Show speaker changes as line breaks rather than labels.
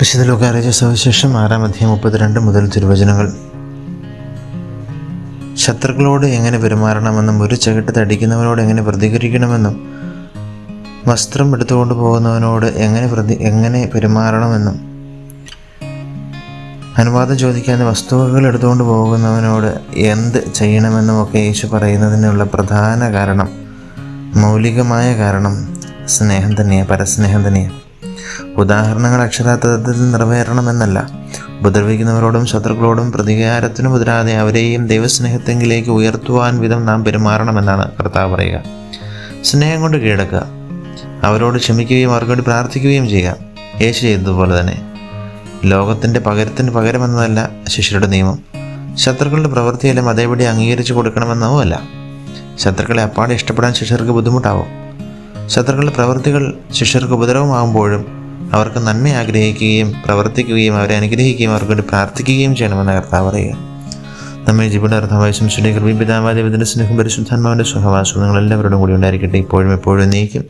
വിശുദ്ധ ലോകാരജ സവിശേഷം ആറാം അധ്യായം മുപ്പത്തിരണ്ട് മുതൽ തിരുവചനങ്ങൾ. ശത്രുക്കളോട് എങ്ങനെ പെരുമാറണമെന്നും ഒരു ചകിട്ട് തടിക്കുന്നവനോട് എങ്ങനെ പ്രതികരിക്കണമെന്നും വസ്ത്രം എടുത്തുകൊണ്ട് പോകുന്നവനോട് എങ്ങനെ പ്രതി എങ്ങനെ പെരുമാറണമെന്നും അനുവാദം ചോദിക്കാതെ വസ്തുവകകൾ എടുത്തുകൊണ്ട് പോകുന്നവനോട് എന്ത് ചെയ്യണമെന്നും ഒക്കെ യേശു പറയുന്നതിനുള്ള പ്രധാന കാരണം മൗലികമായ കാരണം സ്നേഹം തന്നെയാണ് പരസ്നേഹം തന്നെയാണ് ഉദാഹരണങ്ങൾ അക്ഷരാർത്ഥത്തിൽ നിറവേറണമെന്നല്ല. ഉപദ്രവിക്കുന്നവരോടും ശത്രുക്കളോടും പ്രതികാരത്തിന് മുതിരാതെ അവരെയും ദൈവസ്നേഹത്തെങ്കിലേക്ക് ഉയർത്തുവാൻ വിധം നാം പെരുമാറണമെന്നാണ് കർത്താവ് പറയുക. സ്നേഹം കൊണ്ട് കീഴടക്കുക. അവരോട് ക്ഷമിക്കുകയും അവർക്ക് വേണ്ടി പ്രാർത്ഥിക്കുകയും ചെയ്യുക. യേശു ചെയ്തതുപോലെ തന്നെ. ലോകത്തിന്റെ പകരത്തിന് പകരമെന്നതല്ല ശിഷ്യരുടെ നിയമം. ശത്രുക്കളുടെ പ്രവൃത്തിയെല്ലാം അതേപടി അംഗീകരിച്ചു കൊടുക്കണമെന്നോ അല്ല. ശത്രുക്കളെ അപ്പാടെ ഇഷ്ടപ്പെടാൻ ശിഷ്യർക്ക് ബുദ്ധിമുട്ടാവും. ശത്രുക്കളുടെ പ്രവൃത്തികൾ ശിഷ്യർക്ക് ഉപദ്രവമാകുമ്പോഴും അവർക്ക് നന്മ ആഗ്രഹിക്കുകയും പ്രവർത്തിക്കുകയും അവരെ അനുഗ്രഹിക്കുകയും അവർക്ക് വേണ്ടി പ്രാർത്ഥിക്കുകയും ചെയ്യണമെന്ന് കർത്താവ് പറയുക. നമ്മെ ജീവിത സംശയ കൃപയും പിതാവാദേവത്തിന്റെ സ്നേഹം പരിശുദ്ധാത്മാവിന്റെ സഹവാസം നിങ്ങൾ എല്ലാവരോടും കൂടി ഉണ്ടായിരിക്കട്ടെ. ഇപ്പോഴും എപ്പോഴും നീക്കും